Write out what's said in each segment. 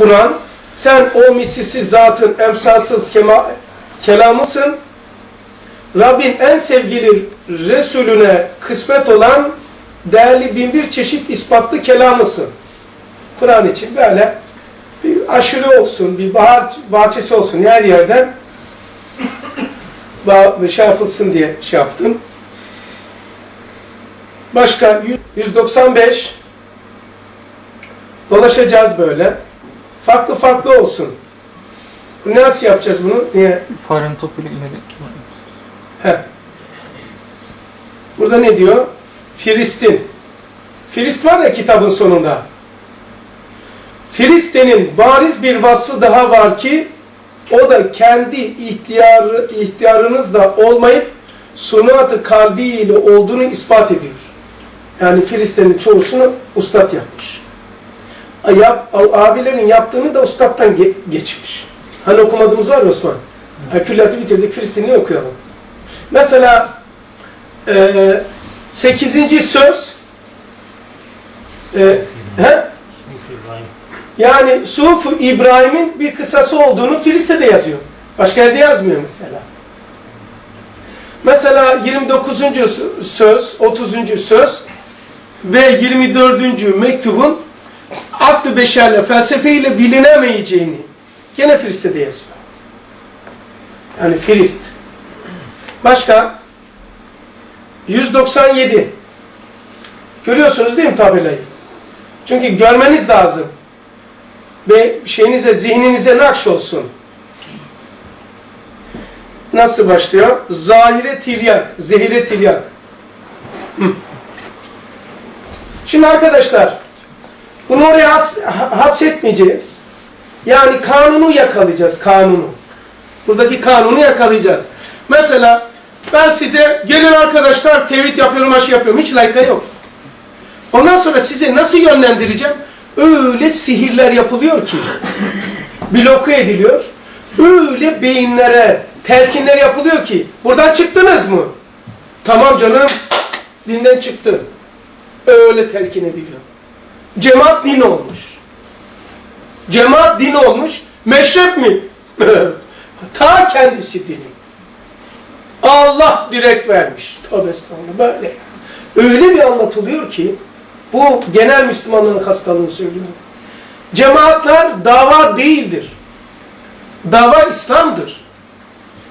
Kur'an. Sen o misilsiz zatın emsalsız kema, kelamısın. Rabbin en sevgili Resulüne kısmet olan değerli binbir çeşit ispatlı kelamısın. Kur'an için böyle bir aşırı olsun, bir bahar bahçesi olsun her yerden şey yapılsın diye şey yaptım. Başka 195 dolaşacağız böyle. Farklı farklı olsun. Nasıl yapacağız bunu? Niye? Farenin topuyla ileri. He. Burada ne diyor? Filistin. Filist var ya kitabın sonunda. Filistin'in bariz bir vasfı daha var ki o da kendi ihtiyarı, ihtiyarınızda olmayıp sunatı kalbiyle olduğunu ispat ediyor. Yani Filistin'in çoğusunu ustad yapmış. Yap, abilerin yaptığını da ustadtan ge- geçmiş. Hani okumadığımız var Osman. Ha, Külliyatı bitirdik, Filistin'i okuyalım. Mesela e, 8. söz e, he? yani Suf İbrahim'in bir kısası olduğunu Filistin'de yazıyor. Başka yerde yazmıyor mesela. Mesela 29. söz, 30. söz ve 24. mektubun aklı beşerle, felsefeyle bilinemeyeceğini gene Filistin'de yazıyor. Yani Filist. Başka? 197. Görüyorsunuz değil mi tabelayı? Çünkü görmeniz lazım. Ve şeyinize, zihninize nakş olsun. Nasıl başlıyor? Zahire tiryak, zehire tiryak. Şimdi arkadaşlar, bunu oraya has, ha- hapsetmeyeceğiz. Yani kanunu yakalayacağız, kanunu. Buradaki kanunu yakalayacağız. Mesela ben size gelin arkadaşlar tevhid yapıyorum, aşı yapıyorum. Hiç layıka yok. Ondan sonra size nasıl yönlendireceğim? Öyle sihirler yapılıyor ki, bloke ediliyor. Öyle beyinlere telkinler yapılıyor ki, buradan çıktınız mı? Tamam canım, dinden çıktın. Öyle telkin ediliyor. Cemaat din olmuş. Cemaat din olmuş. Meşrep mi? Ta kendisi dini. Allah direkt vermiş. Tövbe estağfurullah. Böyle. Öyle bir anlatılıyor ki bu genel Müslümanların hastalığını söylüyorum. Cemaatler dava değildir. Dava İslam'dır.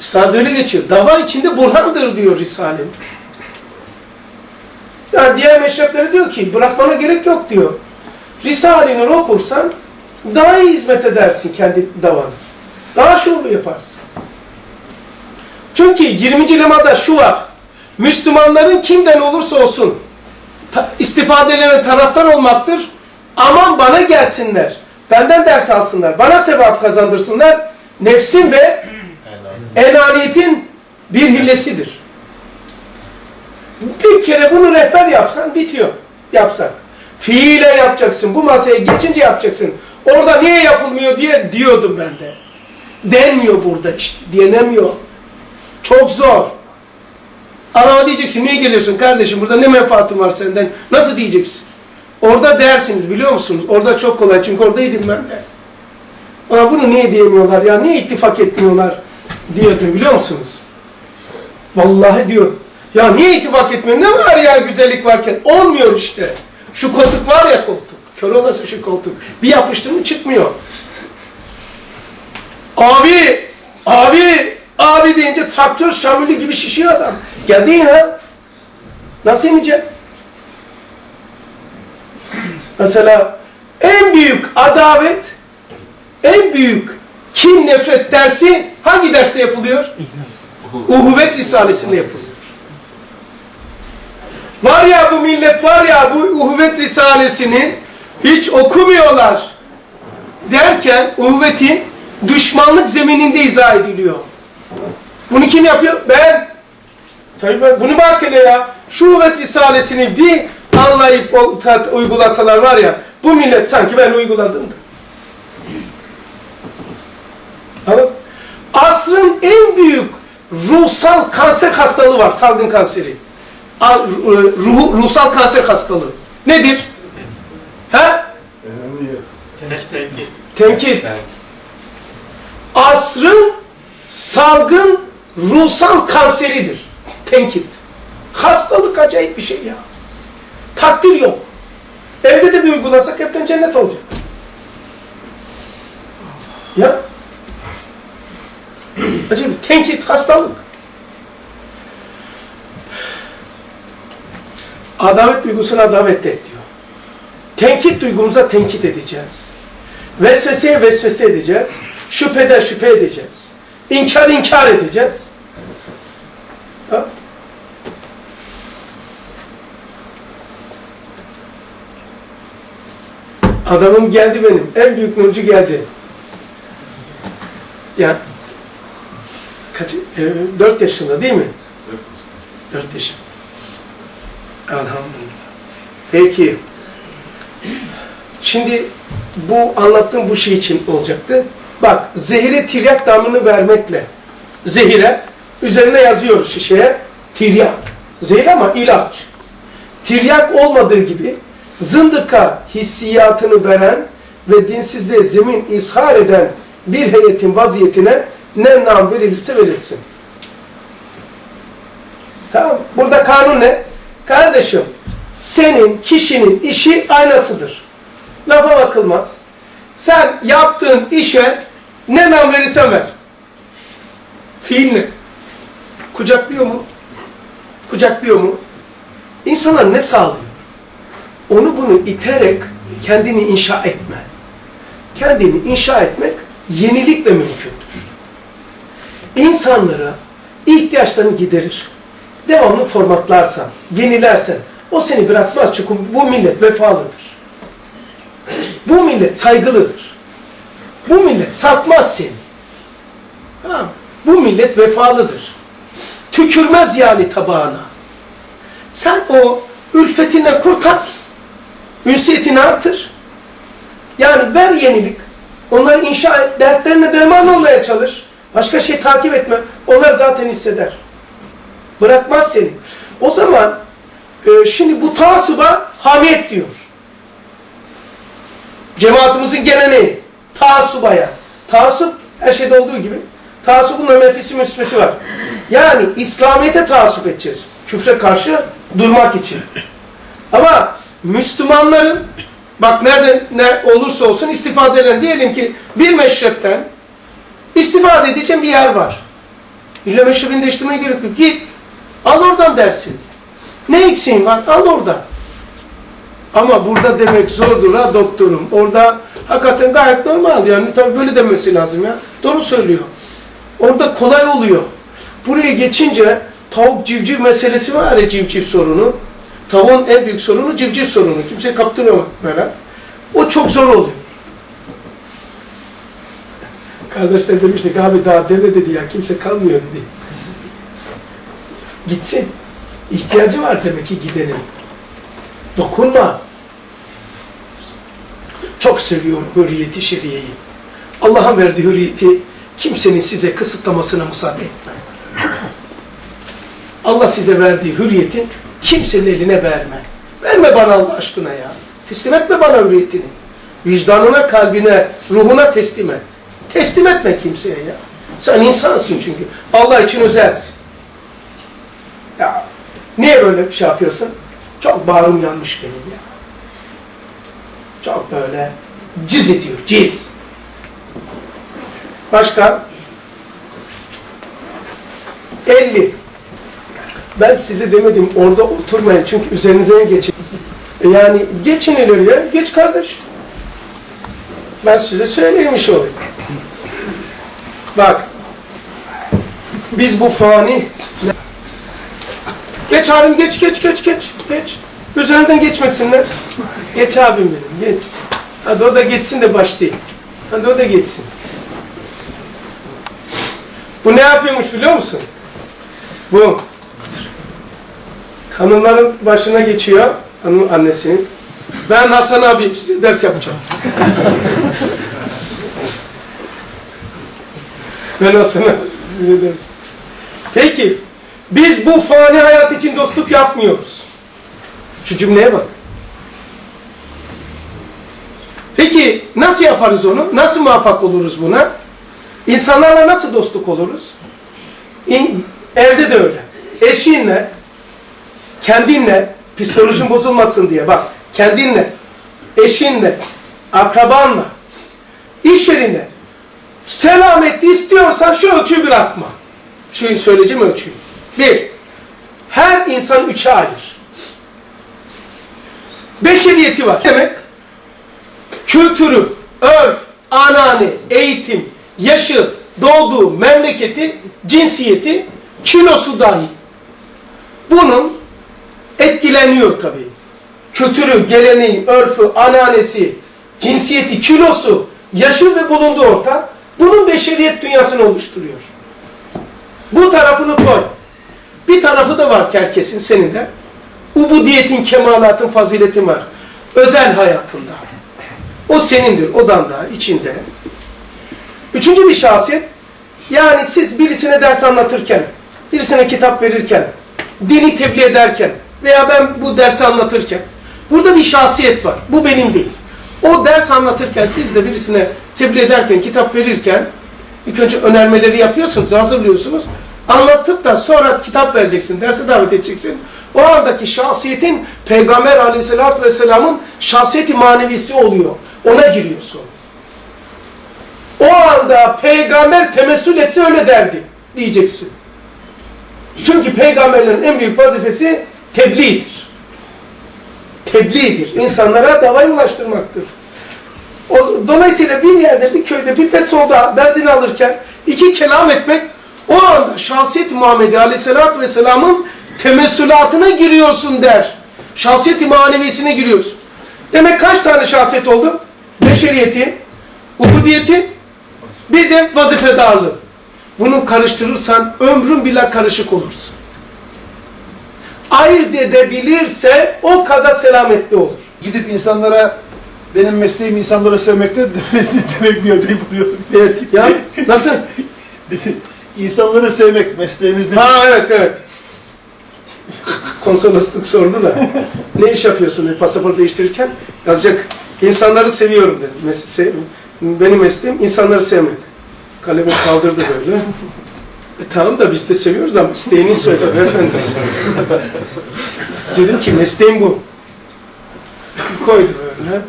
Risale öyle geçiyor. Dava içinde burhandır diyor Risale. Yani diğer meşrepleri diyor ki bırakmana gerek yok diyor. Risale'ni okursan daha iyi hizmet edersin kendi davanı. Daha şuurlu yaparsın. Çünkü 20. lemada şu var. Müslümanların kimden olursa olsun istifadelerine taraftan olmaktır. Aman bana gelsinler. Benden ders alsınlar. Bana sevap kazandırsınlar. Nefsin ve enaniyetin bir hillesidir. Bir kere bunu rehber yapsan bitiyor. Yapsak. Fiile yapacaksın. Bu masaya geçince yapacaksın. Orada niye yapılmıyor diye diyordum ben de. Denmiyor burada işte. Denemiyor. Çok zor. Araba diyeceksin. Niye geliyorsun kardeşim? Burada ne menfaatin var senden? Nasıl diyeceksin? Orada dersiniz biliyor musunuz? Orada çok kolay. Çünkü oradaydım ben de. Ama bunu niye diyemiyorlar ya? Niye ittifak etmiyorlar? Diyordum biliyor musunuz? Vallahi diyorum. Ya niye ittifak etmiyor? Ne var ya güzellik varken? Olmuyor işte. Şu koltuk var ya koltuk. Kör olası şu koltuk. Bir yapıştın mı çıkmıyor. Abi, abi, abi deyince traktör şamülü gibi şişiyor adam. Geldi yine. Nasıl inecek? Mesela en büyük adavet, en büyük kin nefret dersi hangi derste yapılıyor? Uhuvvet Risalesi'nde yapılıyor. Var ya bu millet var ya bu Uhuvvet Risalesini hiç okumuyorlar derken uhuvvetin düşmanlık zemininde izah ediliyor. Bunu kim yapıyor? Ben. Tabii ben. Bunu bak hele ya. Şu uhuvvet Risalesini bir anlayıp uygulasalar var ya bu millet sanki ben uyguladım. Asrın en büyük ruhsal kanser hastalığı var. Salgın kanseri. A- ruh, ruhsal kanser hastalığı. Nedir? Ha? Tenkit. Tenkit. Asrın salgın ruhsal kanseridir. Tenkit. Hastalık acayip bir şey ya. Takdir yok. Evde de bir uygulasak hepten cennet olacak. Ya. Acayip. Tenkit, hastalık. Adalet duygusuna adalet et diyor. Tenkit duygumuza tenkit edeceğiz. Vesveseye vesvese edeceğiz. Şüphede şüphe edeceğiz. İnkar inkar edeceğiz. Ha? Adamım geldi benim. En büyük nurcu geldi. Ya kaç, e, 4 yaşında değil mi? 4 yaşında. Elhamdülillah. Peki. Şimdi bu anlattığım bu şey için olacaktı. Bak zehire tiryak damını vermekle zehire üzerine yazıyoruz şişeye tiryak. Zehir ama ilaç. Tiryak olmadığı gibi zındıka hissiyatını veren ve dinsizliğe zemin ishar eden bir heyetin vaziyetine ne nam verilirse verilsin. Tamam. Burada kanun ne? Kardeşim, senin kişinin işi aynasıdır. Lafa bakılmaz. Sen yaptığın işe ne nam verirsen ver. Fiil ne? Kucaklıyor mu? Kucaklıyor mu? İnsanlar ne sağlıyor? Onu bunu iterek kendini inşa etme. Kendini inşa etmek yenilikle mümkündür. İnsanlara ihtiyaçlarını giderir. Devamlı formatlarsan, yenilersen o seni bırakmaz çünkü bu millet vefalıdır. Bu millet saygılıdır. Bu millet satmaz seni. Ha, bu millet vefalıdır. Tükürmez yani tabağına. Sen o ülfetine kurtar, ünsiyetini artır. Yani ver yenilik. Onları inşa et, dertlerine derman olmaya çalış. Başka şey takip etme. Onlar zaten hisseder. Bırakmaz seni. O zaman e, şimdi bu taassuba hamiyet diyor. Cemaatimizin geleneği. Taassubaya. Taassup her şeyde olduğu gibi. Taassubun da menfisi müsbeti var. Yani İslamiyet'e taassup edeceğiz. Küfre karşı durmak için. Ama Müslümanların bak nerede ne olursa olsun istifade eden diyelim ki bir meşrepten istifade edeceğim bir yer var. İlle meşrebini değiştirmeye gerek yok. Git al oradan dersin. Ne eksiğin var? Al oradan. Ama burada demek zordur ha doktorum. Orada hakikaten gayet normal yani tabii böyle demesi lazım ya. Doğru söylüyor. Orada kolay oluyor. Buraya geçince tavuk civciv meselesi var ya civciv sorunu. Tavuğun en büyük sorunu civciv sorunu. Kimse kaptırmamak böyle. O çok zor oluyor. Kardeşler demiştik abi daha deve dedi ya kimse kalmıyor dedi. Gitsin. İhtiyacı var demek ki gidenin. Dokunma. Çok seviyorum hürriyeti şeriyeyi. Allah'ın verdiği hürriyeti kimsenin size kısıtlamasına müsaade etme. Allah size verdiği hürriyeti kimsenin eline verme. Verme bana Allah aşkına ya. Teslim etme bana hürriyetini. Vicdanına, kalbine, ruhuna teslim et. Teslim etme kimseye ya. Sen insansın çünkü. Allah için özelsin. Niye böyle bir şey yapıyorsun? Çok bağrım yanmış benim ya. Çok böyle ciz ediyor, ciz. Başka? 50. Ben size demedim orada oturmayın çünkü üzerinize geçin. Yani geçin ileriye, geç kardeş. Ben size söylemiş olayım. Bak, biz bu fani... Geç abim, geç, geç, geç, geç, geç. Üzerinden geçmesinler. Geç abim benim, geç. Hadi o da geçsin de başlayayım. Hadi o da geçsin. Bu ne yapıyormuş biliyor musun? Bu. Hanımların başına geçiyor, hanım annesinin. Ben Hasan abi size ders yapacağım. ben Hasan abi size ders. Peki, biz bu fani hayat için dostluk yapmıyoruz. Şu cümleye bak. Peki nasıl yaparız onu? Nasıl muvaffak oluruz buna? İnsanlarla nasıl dostluk oluruz? İn- evde de öyle. Eşinle, kendinle, psikolojin bozulmasın diye bak, kendinle, eşinle, akrabanla, iş yerinde selametli istiyorsan şu ölçüyü bırakma. Şu söyleyeceğim ölçüyü. Bir, her insan üçe ayır. Beşeriyeti var. Demek kültürü, örf, anane, eğitim, yaşı, doğduğu memleketi, cinsiyeti, kilosu dahi. Bunun etkileniyor tabii. Kültürü, geleneği, örfü, ananesi, cinsiyeti, kilosu, yaşı ve bulunduğu ortam bunun beşeriyet dünyasını oluşturuyor. Bu tarafını koy. Bir tarafı da var herkesin senin de. Ubudiyetin, kemalatın, faziletin var. Özel hayatında. O senindir, odanda, içinde. Üçüncü bir şahsiyet, yani siz birisine ders anlatırken, birisine kitap verirken, dini tebliğ ederken veya ben bu dersi anlatırken, burada bir şahsiyet var. Bu benim değil. O ders anlatırken, siz de birisine tebliğ ederken, kitap verirken, ilk önce önermeleri yapıyorsunuz, hazırlıyorsunuz. Anlatıp da sonra kitap vereceksin, derse davet edeceksin. O andaki şahsiyetin Peygamber aleyhissalatü vesselamın şahsiyeti manevisi oluyor. Ona giriyorsun. O anda peygamber temessül etse öyle derdi diyeceksin. Çünkü peygamberlerin en büyük vazifesi tebliğdir. Tebliğdir. İnsanlara davayı ulaştırmaktır. O, dolayısıyla bir yerde, bir köyde, bir petrolda benzin alırken iki kelam etmek o anda şahsiyet Muhammed Aleyhisselatü Vesselam'ın temessülatına giriyorsun der. Şahsiyet-i manevisine giriyorsun. Demek kaç tane şahsiyet oldu? Beşeriyeti, ubudiyeti, bir de vazifedarlığı. Bunu karıştırırsan ömrün bile karışık olursun. Ayırt edebilirse o kadar selametli olur. Gidip insanlara benim mesleğim insanları sevmekte demek bir ödeyip buluyor. Evet ya nasıl? İnsanları sevmek mesleğiniz ne? Ha evet evet. Konsolosluk sordu da. ne iş yapıyorsun pasaport değiştirirken? Yazacak. İnsanları seviyorum dedim. Mes se- benim mesleğim insanları sevmek. Kalemi kaldırdı böyle. E tamam da biz de seviyoruz da mesleğini söyle beyefendi. dedim ki mesleğim bu. Koydu böyle.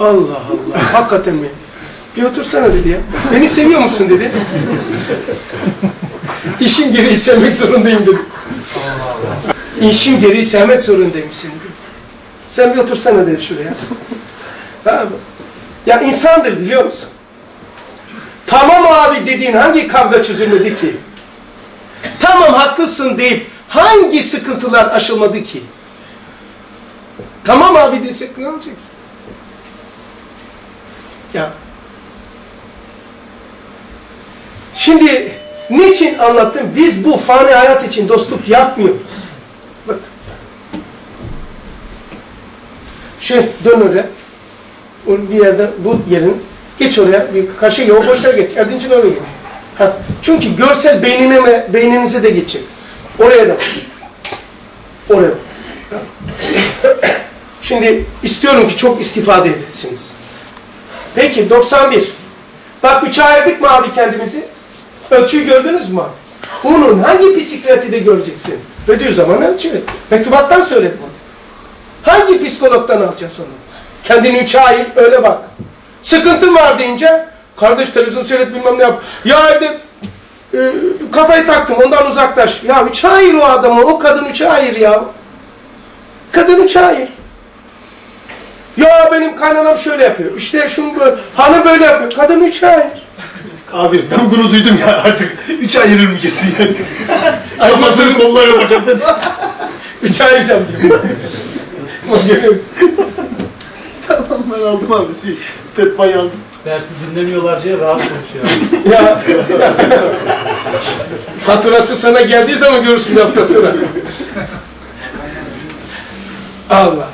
Allah Allah. Hakikaten mi? Bir otursana dedi ya. Beni seviyor musun dedi. İşim gereği sevmek zorundayım dedi. İşim gereği sevmek zorundayım seni dedi. Sen bir otursana dedi şuraya. Tamam? Ya insandır biliyor musun? Tamam abi dediğin hangi kavga çözülmedi ki? Tamam haklısın deyip hangi sıkıntılar aşılmadı ki? Tamam abi desek ne olacak? Ya Şimdi niçin anlattım? Biz bu fani hayat için dostluk yapmıyoruz. Bak. Şu dön oraya. Bir yerde bu yerin geç oraya bir karşı yol boşlar geç. Erdinç'in oraya geç. Ha. Çünkü görsel beynine mi, beyninize de geçecek. Oraya da. Oraya. Şimdi istiyorum ki çok istifade edesiniz. Peki 91. Bak üçe ayırdık mı abi kendimizi? Ölçüyü gördünüz mü? Bunun hangi psikiyatride göreceksin? Bediüzzaman ölçü. Mektubattan söyledim onu. Hangi psikologdan alacağız onu? Kendini üçe ayır, öyle bak. Sıkıntın var deyince, kardeş televizyon seyret bilmem ne yap. Ya evde e, kafayı taktım, ondan uzaklaş. Ya üçe ayır o adamı, o kadın üçe ayır ya. Kadın üçe ayır. Ya benim kaynanam şöyle yapıyor. İşte şunu böyle, hanı böyle yapıyor. Kadın üçe ayır. Abi ben bunu duydum ya artık. Üç ayırırım kesin yani. Ay, Kafasını kollar yapacağım dedi. Üçe ayıracağım diyor. Tamam ben aldım abi. Şey, fetvayı aldım. Dersi dinlemiyorlar diye rahat konuşuyor. Ya faturası sana geldiği zaman görürsün bir hafta sonra. Allah.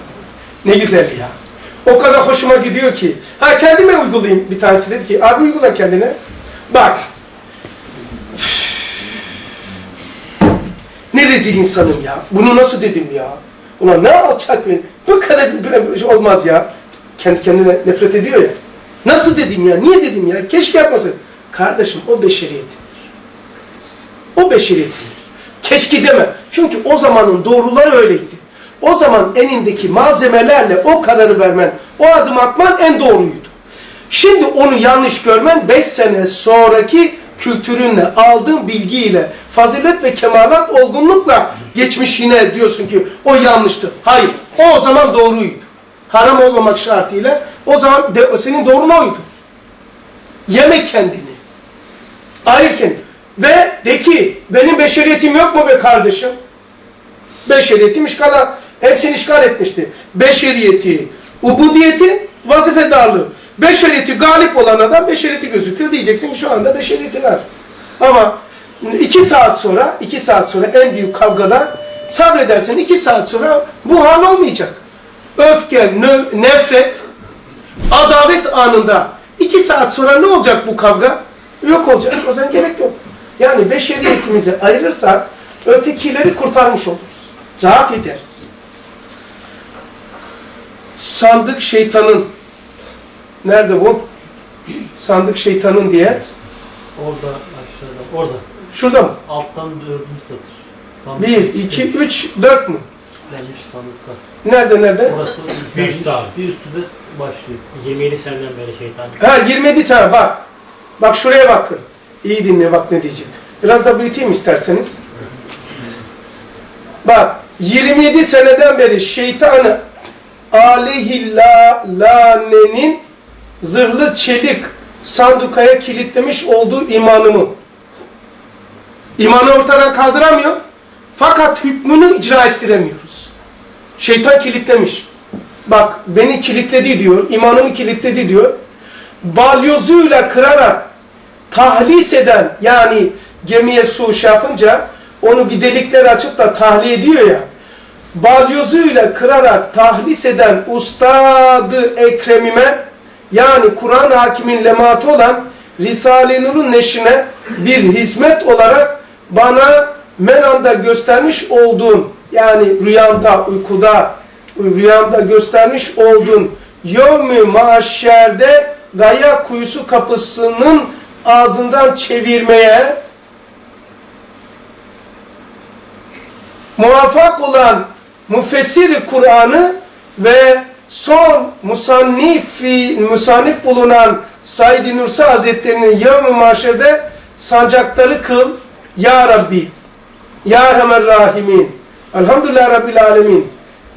Ne güzel ya. O kadar hoşuma gidiyor ki. Ha kendime uygulayayım. Bir tanesi dedi ki abi uygula kendine. Bak. Ne rezil insanım ya. Bunu nasıl dedim ya. Ulan ne alçak bir. Bu kadar olmaz ya. kendi kendine nefret ediyor ya. Nasıl dedim ya? Niye dedim ya? Keşke yapmasın. Kardeşim o beşeriyetidir. O beşeriyetidir. Keşke deme. Çünkü o zamanın doğruları öyleydi. O zaman elindeki malzemelerle o kararı vermen, o adım atman en doğruydu. Şimdi onu yanlış görmen 5 sene sonraki kültürünle, aldığın bilgiyle, fazilet ve kemalat olgunlukla geçmiş yine diyorsun ki o yanlıştı. Hayır, o o zaman doğruydu. Haram olmamak şartıyla o zaman de, senin doğrun oydu. Yeme kendini. Ayır kendini. Ve de ki benim beşeriyetim yok mu be kardeşim? Beşeriyetim işgala, hepsini işgal etmişti. Beşeriyeti, ubudiyeti, vazifedarlığı. Beşeriyeti galip olan adam beşeriyeti gözüküyor. Diyeceksin ki şu anda beşeriyeti var. Ama iki saat sonra, iki saat sonra en büyük kavgada sabredersen iki saat sonra bu hal olmayacak. Öfke, nefret, adalet anında iki saat sonra ne olacak bu kavga? Yok olacak. O zaman gerek yok. Yani beşeriyetimizi ayırırsak ötekileri kurtarmış oluruz. Rahat ederiz. Sandık şeytanın nerede bu? Sandık şeytanın diye. Orada aşağıda. Orada. Şurada mı? Alttan dördüncü satır. Sandık 1, 2, 3, 4 mü? Kitlenmiş sandıklar. Nerede nerede? Orası Bir üstü abi. Bir üstü de başlıyor. Yemeğini senden beri şeytan. Ha 27 sene bak. Bak şuraya bakın. İyi dinle bak ne diyecek. Biraz da büyüteyim isterseniz. Bak 27 seneden beri şeytanı aleyhillanenin zırhlı çelik sandukaya kilitlemiş olduğu imanımı. İmanı ortadan kaldıramıyor. Fakat hükmünü icra ettiremiyoruz. Şeytan kilitlemiş. Bak beni kilitledi diyor, imanımı kilitledi diyor. Balyozuyla kırarak tahlis eden yani gemiye su şey yapınca onu bir delikler açıp da tahliye ediyor ya. Balyozuyla kırarak tahlis eden ustadı Ekrem'ime yani Kur'an hakimin lematı olan Risale-i Nur'un neşrine bir hizmet olarak bana menanda göstermiş olduğun yani rüyamda, uykuda, rüyamda göstermiş olduğun yevmi mahşerde gaya kuyusu kapısının ağzından çevirmeye muvaffak olan müfessiri Kur'an'ı ve son musannifi, musannif bulunan Said-i Nursi Hazretleri'nin yevmi mahşerde sancakları kıl Ya Rabbi Ya Erhamer Rahimin Elhamdülillah Rabbil Alemin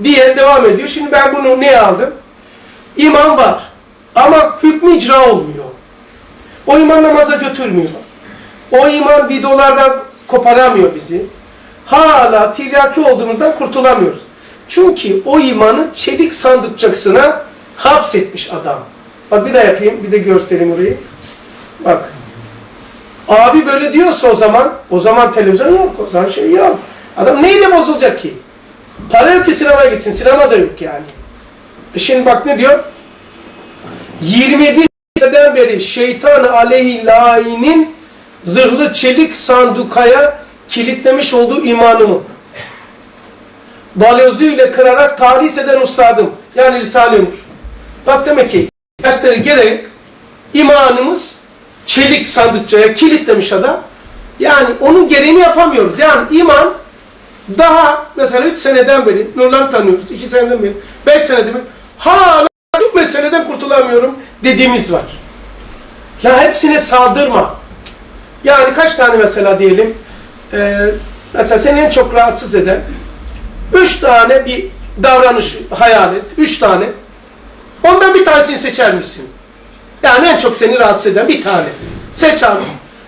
diye devam ediyor. Şimdi ben bunu neye aldım? İman var. Ama hükmü icra olmuyor. O iman namaza götürmüyor. O iman videolardan koparamıyor bizi. Hala tiryaki olduğumuzdan kurtulamıyoruz. Çünkü o imanı çelik sandıkçasına hapsetmiş adam. Bak bir daha yapayım, bir de göstereyim orayı. Bak. Abi böyle diyorsa o zaman, o zaman televizyon yok, o zaman şey yok. Adam neyle bozulacak ki? Para yok ki sinemaya gitsin, sinema da yok yani. E şimdi bak ne diyor? 27 seneden beri şeytan aleyhillahi'nin zırhlı çelik sandukaya kilitlemiş olduğu imanımı balyozu ile kırarak tahlis eden ustadım. Yani Risale-i Nur. Bak demek ki dersleri gerek imanımız çelik sandıkçaya kilitlemiş adam. Yani onun gereğini yapamıyoruz. Yani iman daha mesela 3 seneden beri nurları tanıyoruz. 2 seneden beri, 5 seneden beri hala şu meseleden kurtulamıyorum dediğimiz var. Ya hepsine saldırma. Yani kaç tane mesela diyelim e, mesela seni en çok rahatsız eden üç tane bir davranış hayal et. Üç tane. Ondan bir tanesini seçer misin? Yani en çok seni rahatsız eden bir tane. Seç abi.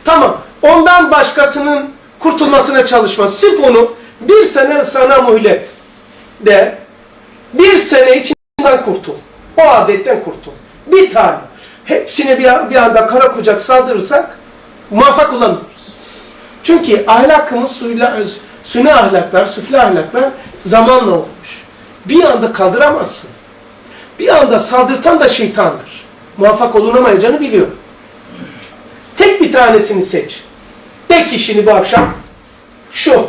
Tamam. Ondan başkasının kurtulmasına çalışma. Sırf onu bir sene sana muhlet de bir sene içinden kurtul. O adetten kurtul. Bir tane. Hepsine bir, bir anda kara kucak saldırırsak muvaffak olamıyoruz. Çünkü ahlakımız suyla, süne ahlaklar, süfle ahlaklar zamanla olmuş. Bir anda kaldıramazsın. Bir anda saldırtan da şeytandır. Muvaffak olunamayacağını biliyor. Tek bir tanesini seç. De ki şimdi bu akşam şu.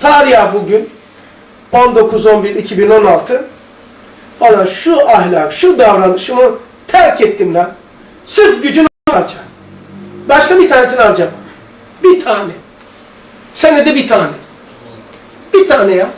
Tariha bugün 19-11-2016 Ana şu ahlak, şu davranışımı terk ettim lan. Sırf gücünü harca. Başka bir tanesini harcama. Bir tane. Senede bir tane. Bir tane ya.